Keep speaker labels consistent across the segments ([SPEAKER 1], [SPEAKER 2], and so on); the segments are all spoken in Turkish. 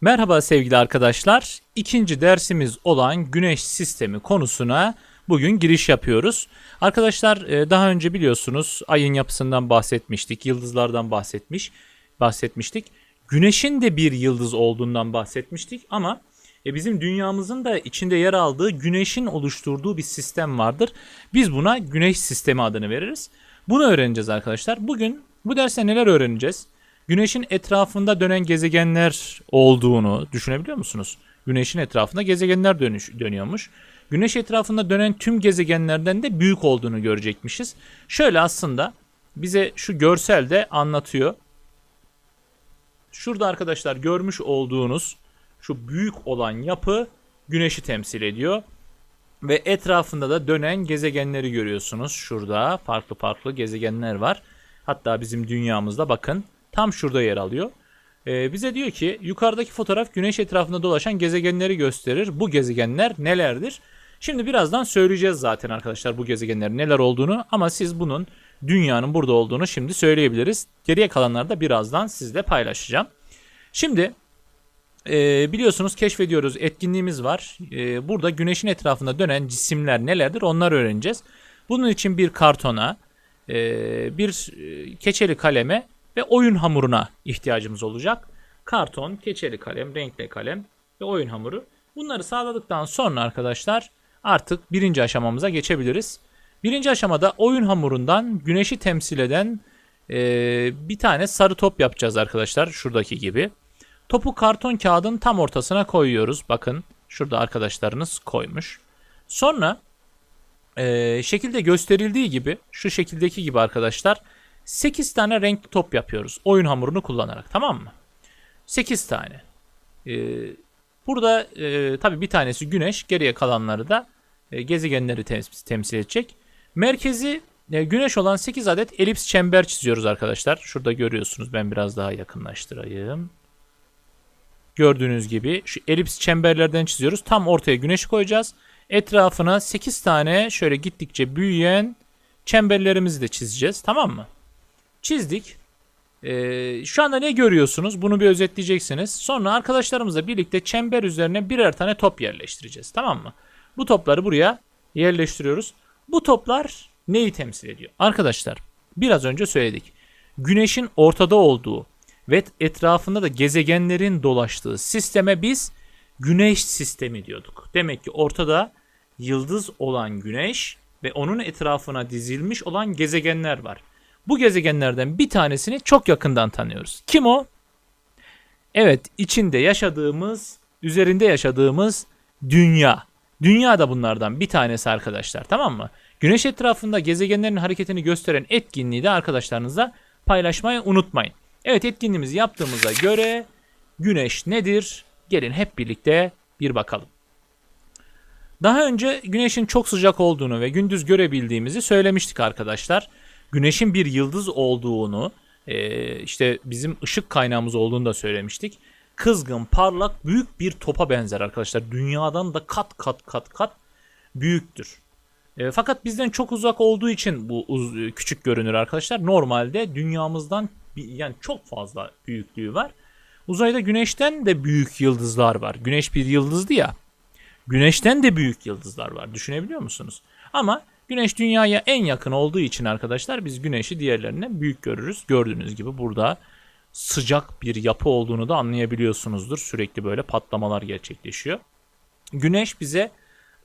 [SPEAKER 1] Merhaba sevgili arkadaşlar. İkinci dersimiz olan Güneş sistemi konusuna bugün giriş yapıyoruz. Arkadaşlar e, daha önce biliyorsunuz ayın yapısından bahsetmiştik, yıldızlardan bahsetmiş, bahsetmiştik. Güneşin de bir yıldız olduğundan bahsetmiştik ama e, bizim dünyamızın da içinde yer aldığı güneşin oluşturduğu bir sistem vardır. Biz buna güneş sistemi adını veririz. Bunu öğreneceğiz arkadaşlar. Bugün bu derste neler öğreneceğiz? Güneşin etrafında dönen gezegenler olduğunu düşünebiliyor musunuz? Güneşin etrafında gezegenler dönüş, dönüyormuş. Güneş etrafında dönen tüm gezegenlerden de büyük olduğunu görecekmişiz. Şöyle aslında bize şu görsel de anlatıyor. Şurada arkadaşlar görmüş olduğunuz şu büyük olan yapı güneşi temsil ediyor. Ve etrafında da dönen gezegenleri görüyorsunuz. Şurada farklı farklı gezegenler var. Hatta bizim dünyamızda bakın tam şurada yer alıyor. Ee, bize diyor ki yukarıdaki fotoğraf güneş etrafında dolaşan gezegenleri gösterir. Bu gezegenler nelerdir? Şimdi birazdan söyleyeceğiz zaten arkadaşlar bu gezegenlerin neler olduğunu ama siz bunun dünyanın burada olduğunu şimdi söyleyebiliriz. Geriye kalanları da birazdan sizle paylaşacağım. Şimdi e, biliyorsunuz keşfediyoruz etkinliğimiz var. E, burada güneşin etrafında dönen cisimler nelerdir onları öğreneceğiz. Bunun için bir kartona, e, bir e, keçeli kaleme ve oyun hamuruna ihtiyacımız olacak. Karton, keçeli kalem, renkli kalem ve oyun hamuru. Bunları sağladıktan sonra arkadaşlar artık birinci aşamamıza geçebiliriz. Birinci aşamada oyun hamurundan güneşi temsil eden e, bir tane sarı top yapacağız arkadaşlar. Şuradaki gibi. Topu karton kağıdın tam ortasına koyuyoruz. Bakın şurada arkadaşlarınız koymuş. Sonra e, şekilde gösterildiği gibi şu şekildeki gibi arkadaşlar 8 tane renkli top yapıyoruz. Oyun hamurunu kullanarak tamam mı? 8 tane. Ee, burada e, tabii bir tanesi güneş, geriye kalanları da e, gezegenleri tem- temsil edecek. Merkezi e, güneş olan 8 adet elips çember çiziyoruz arkadaşlar. Şurada görüyorsunuz. Ben biraz daha yakınlaştırayım. Gördüğünüz gibi şu elips çemberlerden çiziyoruz. Tam ortaya güneşi koyacağız. Etrafına 8 tane şöyle gittikçe büyüyen çemberlerimizi de çizeceğiz. Tamam mı? Çizdik. Ee, şu anda ne görüyorsunuz? Bunu bir özetleyeceksiniz. Sonra arkadaşlarımızla birlikte çember üzerine birer tane top yerleştireceğiz. Tamam mı? Bu topları buraya yerleştiriyoruz. Bu toplar neyi temsil ediyor? Arkadaşlar biraz önce söyledik. Güneşin ortada olduğu ve etrafında da gezegenlerin dolaştığı sisteme biz güneş sistemi diyorduk. Demek ki ortada yıldız olan güneş ve onun etrafına dizilmiş olan gezegenler var. Bu gezegenlerden bir tanesini çok yakından tanıyoruz. Kim o? Evet, içinde yaşadığımız, üzerinde yaşadığımız dünya. Dünya da bunlardan bir tanesi arkadaşlar, tamam mı? Güneş etrafında gezegenlerin hareketini gösteren etkinliği de arkadaşlarınızla paylaşmayı unutmayın. Evet, etkinliğimizi yaptığımıza göre güneş nedir? Gelin hep birlikte bir bakalım. Daha önce güneşin çok sıcak olduğunu ve gündüz görebildiğimizi söylemiştik arkadaşlar güneşin bir yıldız olduğunu, e, işte bizim ışık kaynağımız olduğunu da söylemiştik. Kızgın, parlak, büyük bir topa benzer arkadaşlar. Dünyadan da kat kat kat kat büyüktür. E, fakat bizden çok uzak olduğu için bu uz- küçük görünür arkadaşlar. Normalde dünyamızdan yani çok fazla büyüklüğü var. Uzayda güneşten de büyük yıldızlar var. Güneş bir yıldızdı ya. Güneşten de büyük yıldızlar var. Düşünebiliyor musunuz? Ama Güneş dünyaya en yakın olduğu için arkadaşlar biz güneşi diğerlerinden büyük görürüz. Gördüğünüz gibi burada sıcak bir yapı olduğunu da anlayabiliyorsunuzdur. Sürekli böyle patlamalar gerçekleşiyor. Güneş bize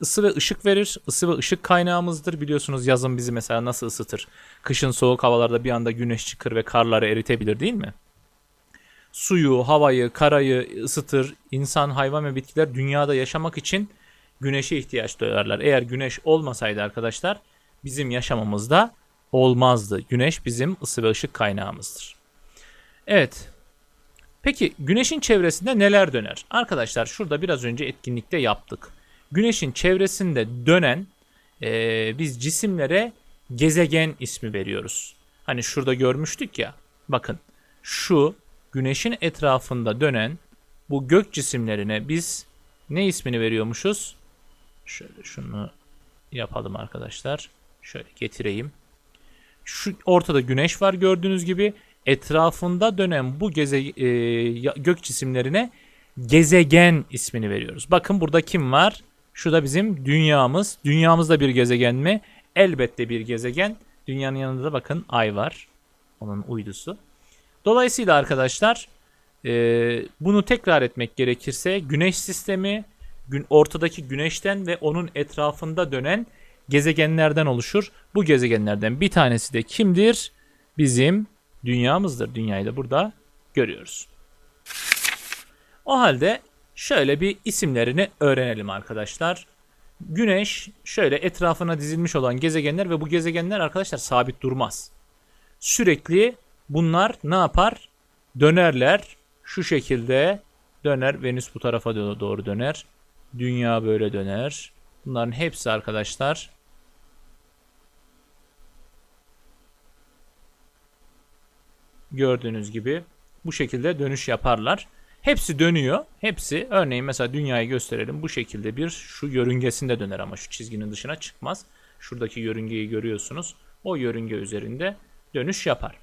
[SPEAKER 1] ısı ve ışık verir. Isı ve ışık kaynağımızdır. Biliyorsunuz yazın bizi mesela nasıl ısıtır? Kışın soğuk havalarda bir anda güneş çıkır ve karları eritebilir değil mi? Suyu, havayı, karayı ısıtır. İnsan, hayvan ve bitkiler dünyada yaşamak için güneşe ihtiyaç duyarlar. Eğer güneş olmasaydı arkadaşlar bizim yaşamamızda olmazdı. Güneş bizim ısı ve ışık kaynağımızdır. Evet. Peki güneşin çevresinde neler döner? Arkadaşlar şurada biraz önce etkinlikte yaptık. Güneşin çevresinde dönen e, biz cisimlere gezegen ismi veriyoruz. Hani şurada görmüştük ya. Bakın şu güneşin etrafında dönen bu gök cisimlerine biz ne ismini veriyormuşuz? Şöyle şunu yapalım arkadaşlar. Şöyle getireyim. Şu ortada güneş var gördüğünüz gibi. Etrafında dönen bu geze e, gök cisimlerine gezegen ismini veriyoruz. Bakın burada kim var? Şurada bizim dünyamız. Dünyamız da bir gezegen mi? Elbette bir gezegen. Dünyanın yanında da bakın ay var. Onun uydusu. Dolayısıyla arkadaşlar e, bunu tekrar etmek gerekirse güneş sistemi gün ortadaki güneşten ve onun etrafında dönen gezegenlerden oluşur. Bu gezegenlerden bir tanesi de kimdir? Bizim dünyamızdır. Dünyayı da burada görüyoruz. O halde şöyle bir isimlerini öğrenelim arkadaşlar. Güneş şöyle etrafına dizilmiş olan gezegenler ve bu gezegenler arkadaşlar sabit durmaz. Sürekli bunlar ne yapar? Dönerler. Şu şekilde döner. Venüs bu tarafa do- doğru döner. Dünya böyle döner. Bunların hepsi arkadaşlar gördüğünüz gibi bu şekilde dönüş yaparlar. Hepsi dönüyor. Hepsi örneğin mesela dünyayı gösterelim. Bu şekilde bir şu yörüngesinde döner ama şu çizginin dışına çıkmaz. Şuradaki yörüngeyi görüyorsunuz. O yörünge üzerinde dönüş yapar.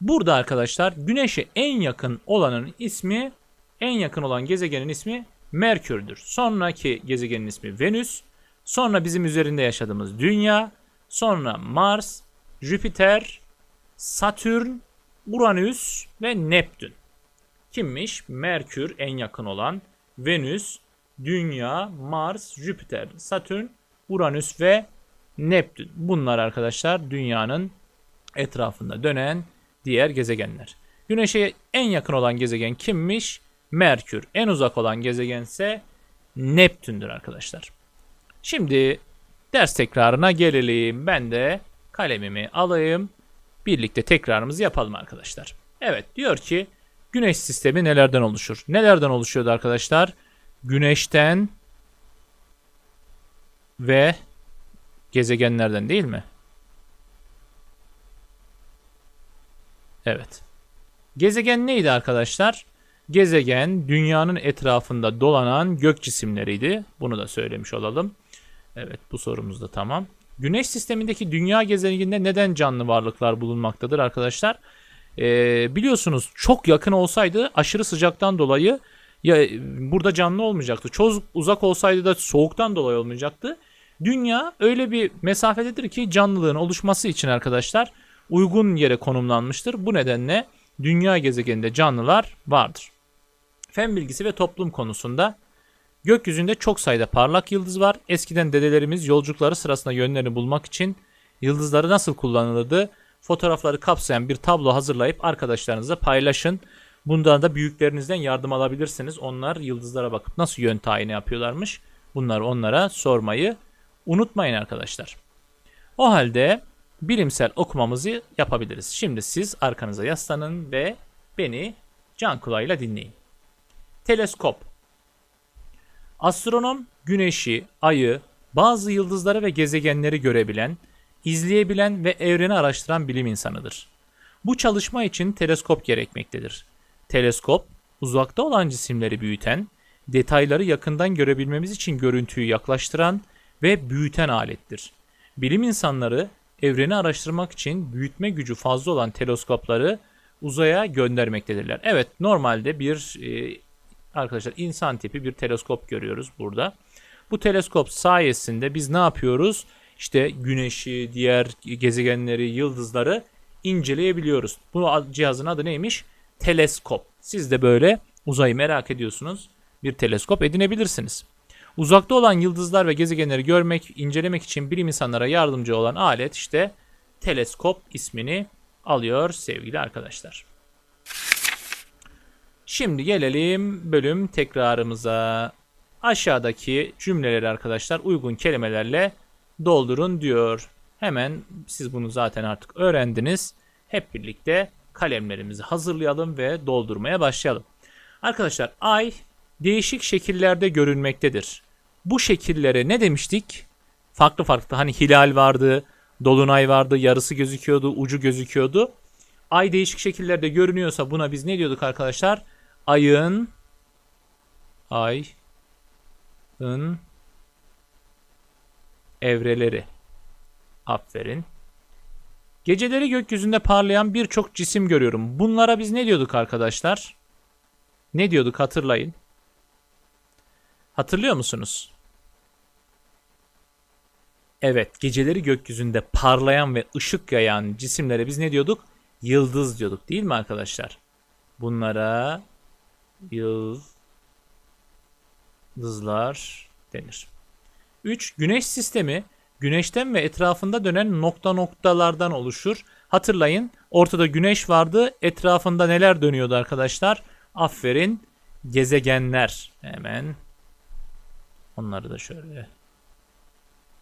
[SPEAKER 1] Burada arkadaşlar güneşe en yakın olanın ismi en yakın olan gezegenin ismi Merkür'dür. Sonraki gezegenin ismi Venüs. Sonra bizim üzerinde yaşadığımız Dünya. Sonra Mars, Jüpiter, Satürn, Uranüs ve Neptün. Kimmiş? Merkür en yakın olan, Venüs, Dünya, Mars, Jüpiter, Satürn, Uranüs ve Neptün. Bunlar arkadaşlar dünyanın etrafında dönen diğer gezegenler. Güneşe en yakın olan gezegen kimmiş? Merkür. En uzak olan gezegense Neptün'dür arkadaşlar. Şimdi ders tekrarına gelelim. Ben de kalemimi alayım. Birlikte tekrarımızı yapalım arkadaşlar. Evet diyor ki Güneş sistemi nelerden oluşur? Nelerden oluşuyordu arkadaşlar? Güneşten ve gezegenlerden değil mi? Evet. Gezegen neydi arkadaşlar? Gezegen dünyanın etrafında dolanan gök cisimleriydi. Bunu da söylemiş olalım. Evet bu sorumuz da tamam. Güneş sistemindeki dünya gezegeninde neden canlı varlıklar bulunmaktadır arkadaşlar? Ee, biliyorsunuz çok yakın olsaydı aşırı sıcaktan dolayı ya burada canlı olmayacaktı. Çok uzak olsaydı da soğuktan dolayı olmayacaktı. Dünya öyle bir mesafededir ki canlılığın oluşması için arkadaşlar uygun yere konumlanmıştır. Bu nedenle dünya gezegeninde canlılar vardır. Fen bilgisi ve toplum konusunda gökyüzünde çok sayıda parlak yıldız var. Eskiden dedelerimiz yolculukları sırasında yönlerini bulmak için yıldızları nasıl kullanılırdı? Fotoğrafları kapsayan bir tablo hazırlayıp arkadaşlarınızla paylaşın. Bundan da büyüklerinizden yardım alabilirsiniz. Onlar yıldızlara bakıp nasıl yön tayini yapıyorlarmış. Bunları onlara sormayı unutmayın arkadaşlar. O halde bilimsel okumamızı yapabiliriz. Şimdi siz arkanıza yaslanın ve beni can kulağıyla dinleyin. Teleskop Astronom güneşi, ayı, bazı yıldızları ve gezegenleri görebilen, izleyebilen ve evreni araştıran bilim insanıdır. Bu çalışma için teleskop gerekmektedir. Teleskop, uzakta olan cisimleri büyüten, detayları yakından görebilmemiz için görüntüyü yaklaştıran ve büyüten alettir. Bilim insanları evreni araştırmak için büyütme gücü fazla olan teleskopları uzaya göndermektedirler. Evet normalde bir e, arkadaşlar insan tipi bir teleskop görüyoruz burada. Bu teleskop sayesinde biz ne yapıyoruz? İşte güneşi, diğer gezegenleri, yıldızları inceleyebiliyoruz. Bu cihazın adı neymiş? Teleskop. Siz de böyle uzayı merak ediyorsunuz. Bir teleskop edinebilirsiniz. Uzakta olan yıldızlar ve gezegenleri görmek, incelemek için bilim insanlara yardımcı olan alet işte teleskop ismini alıyor sevgili arkadaşlar. Şimdi gelelim bölüm tekrarımıza. Aşağıdaki cümleleri arkadaşlar uygun kelimelerle doldurun diyor. Hemen siz bunu zaten artık öğrendiniz. Hep birlikte kalemlerimizi hazırlayalım ve doldurmaya başlayalım. Arkadaşlar ay değişik şekillerde görünmektedir. Bu şekillere ne demiştik? Farklı farklı hani hilal vardı, dolunay vardı, yarısı gözüküyordu, ucu gözüküyordu. Ay değişik şekillerde görünüyorsa buna biz ne diyorduk arkadaşlar? Ayın ayın evreleri. Aferin. Geceleri gökyüzünde parlayan birçok cisim görüyorum. Bunlara biz ne diyorduk arkadaşlar? Ne diyorduk hatırlayın. Hatırlıyor musunuz? Evet, geceleri gökyüzünde parlayan ve ışık yayan cisimlere biz ne diyorduk? Yıldız diyorduk değil mi arkadaşlar? Bunlara yıldızlar denir. 3. Güneş sistemi güneşten ve etrafında dönen nokta noktalardan oluşur. Hatırlayın ortada güneş vardı. Etrafında neler dönüyordu arkadaşlar? Aferin gezegenler. Hemen onları da şöyle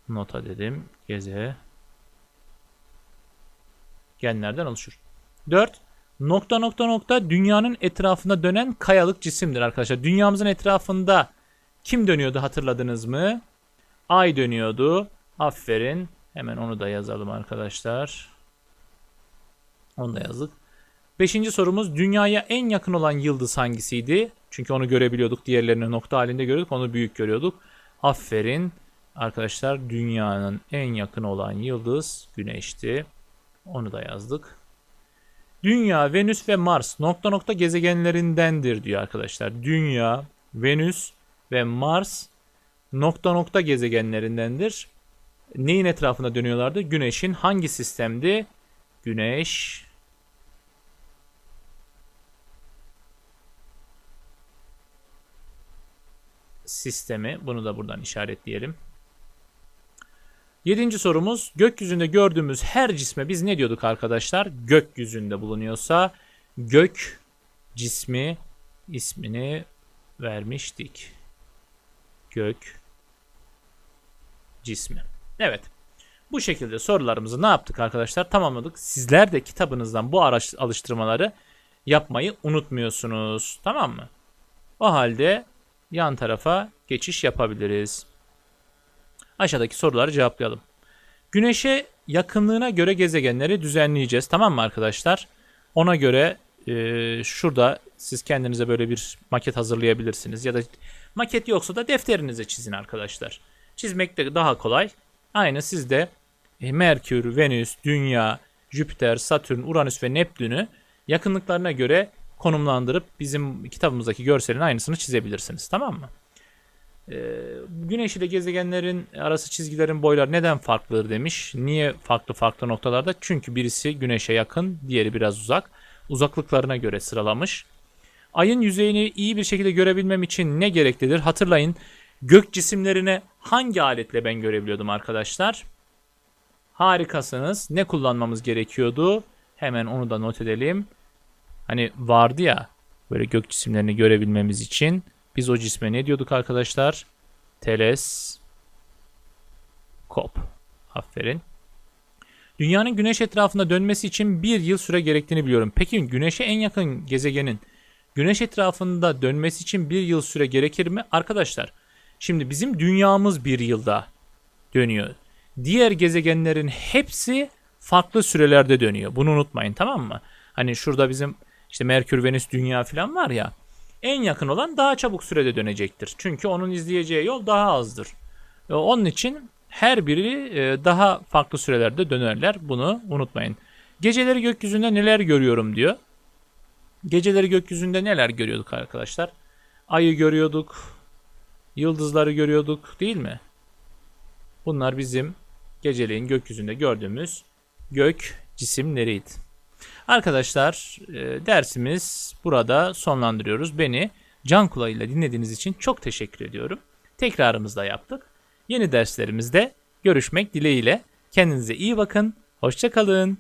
[SPEAKER 1] nota dedim. Geze genlerden oluşur. 4. Nokta nokta nokta dünyanın etrafında dönen kayalık cisimdir arkadaşlar. Dünyamızın etrafında kim dönüyordu hatırladınız mı? Ay dönüyordu. Aferin. Hemen onu da yazalım arkadaşlar. Onu da yazdık. Beşinci sorumuz dünyaya en yakın olan yıldız hangisiydi? Çünkü onu görebiliyorduk. Diğerlerini nokta halinde görüyorduk. Onu büyük görüyorduk. Aferin. Arkadaşlar dünyanın en yakın olan yıldız güneşti. Onu da yazdık. Dünya, Venüs ve Mars nokta nokta gezegenlerindendir diyor arkadaşlar. Dünya, Venüs ve Mars nokta nokta gezegenlerindendir. Neyin etrafında dönüyorlardı? Güneşin hangi sistemdi? Güneş sistemi. Bunu da buradan işaretleyelim. Yedinci sorumuz gökyüzünde gördüğümüz her cisme biz ne diyorduk arkadaşlar? Gökyüzünde bulunuyorsa gök cismi ismini vermiştik. Gök cismi. Evet. Bu şekilde sorularımızı ne yaptık arkadaşlar? Tamamladık. Sizler de kitabınızdan bu araç alıştırmaları yapmayı unutmuyorsunuz. Tamam mı? O halde yan tarafa geçiş yapabiliriz. Aşağıdaki soruları cevaplayalım. Güneşe yakınlığına göre gezegenleri düzenleyeceğiz. Tamam mı arkadaşlar? Ona göre e, şurada siz kendinize böyle bir maket hazırlayabilirsiniz. Ya da maket yoksa da defterinize çizin arkadaşlar. Çizmek de daha kolay. Aynı siz de e, Merkür, Venüs, Dünya, Jüpiter, Satürn, Uranüs ve Neptün'ü yakınlıklarına göre konumlandırıp bizim kitabımızdaki görselin aynısını çizebilirsiniz. Tamam mı? Ee, Güneş ile gezegenlerin arası çizgilerin boyları neden farklıdır demiş. Niye farklı farklı noktalarda? Çünkü birisi Güneş'e yakın, diğeri biraz uzak. Uzaklıklarına göre sıralamış. Ayın yüzeyini iyi bir şekilde görebilmem için ne gereklidir? Hatırlayın. Gök cisimlerini hangi aletle ben görebiliyordum arkadaşlar? Harikasınız. Ne kullanmamız gerekiyordu? Hemen onu da not edelim. Hani vardı ya böyle gök cisimlerini görebilmemiz için biz o cisme ne diyorduk arkadaşlar? Teleskop. Aferin. Dünyanın güneş etrafında dönmesi için bir yıl süre gerektiğini biliyorum. Peki güneşe en yakın gezegenin güneş etrafında dönmesi için bir yıl süre gerekir mi? Arkadaşlar şimdi bizim dünyamız bir yılda dönüyor. Diğer gezegenlerin hepsi farklı sürelerde dönüyor. Bunu unutmayın tamam mı? Hani şurada bizim işte Merkür, Venüs, Dünya falan var ya. En yakın olan daha çabuk sürede dönecektir. Çünkü onun izleyeceği yol daha azdır. E, Onun için her biri e, daha farklı sürelerde dönerler. Bunu unutmayın. Geceleri gökyüzünde neler görüyorum diyor. Geceleri gökyüzünde neler görüyorduk arkadaşlar? Ayı görüyorduk. Yıldızları görüyorduk değil mi? Bunlar bizim geceleyin gökyüzünde gördüğümüz gök cisimleriydi. Arkadaşlar e, dersimiz burada sonlandırıyoruz. Beni can kulağıyla dinlediğiniz için çok teşekkür ediyorum. Tekrarımızda yaptık. Yeni derslerimizde görüşmek dileğiyle. Kendinize iyi bakın. Hoşçakalın.